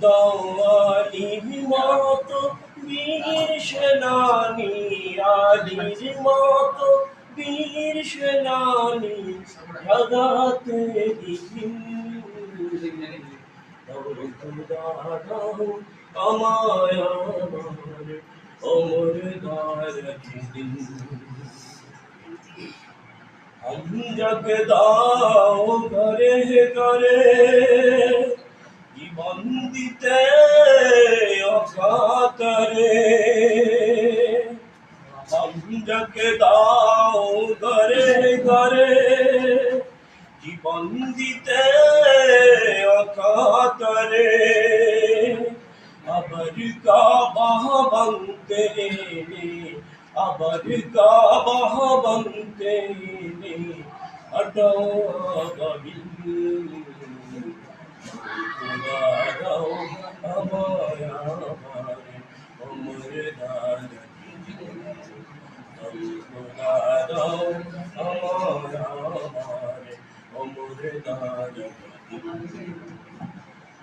দওয়ালির মতো বীর সেনানি, আলির মতো বীর সেনানি জগাতে দিন। আমায় আমার অমর দ্বার দিন। हम जग দাও ঘরে ঘরে জীবন দিতে অকাতরে हम जग দাও ঘরে ঘরে জীবন দিতে অকাতরে আবার কাবা বনতে আবার কাবা বনতে অটবিল খুদা দাও আমায় আমার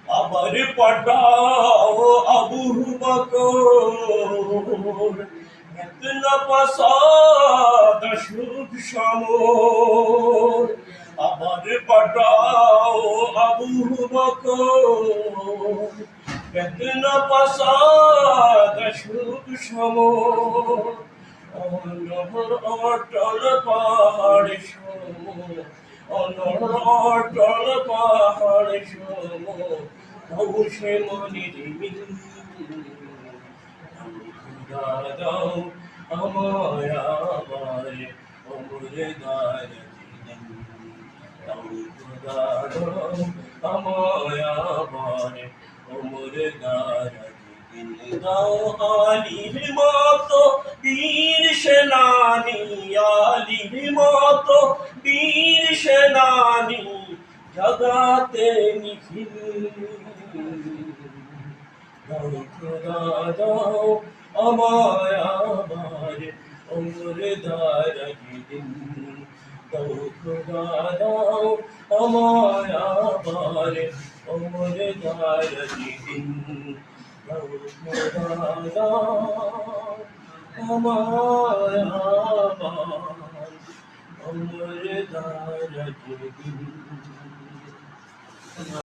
আমার পটাও আবু বকর। ইতনা পসাদ সুখ সমর। আবার পটাও আবু বকর। ইতনা পসাদ সুখ সমর। অনহর অটল পাহাড় সমর অনহর অটল পাহাড় সমর অবশ্যই মনির দাও আমায় আমার অমরে দার আমায় আমার অমরে দার দাও আলির মতো বীর সেনানি, আলির মতো বীর সেনানি। জগাতে নিখিল। দাও আমায় আমার অমর দাও খোদা দাও আমায় আমার অমর দাও খোদা দাও আমায় আমার অমর দারিদিন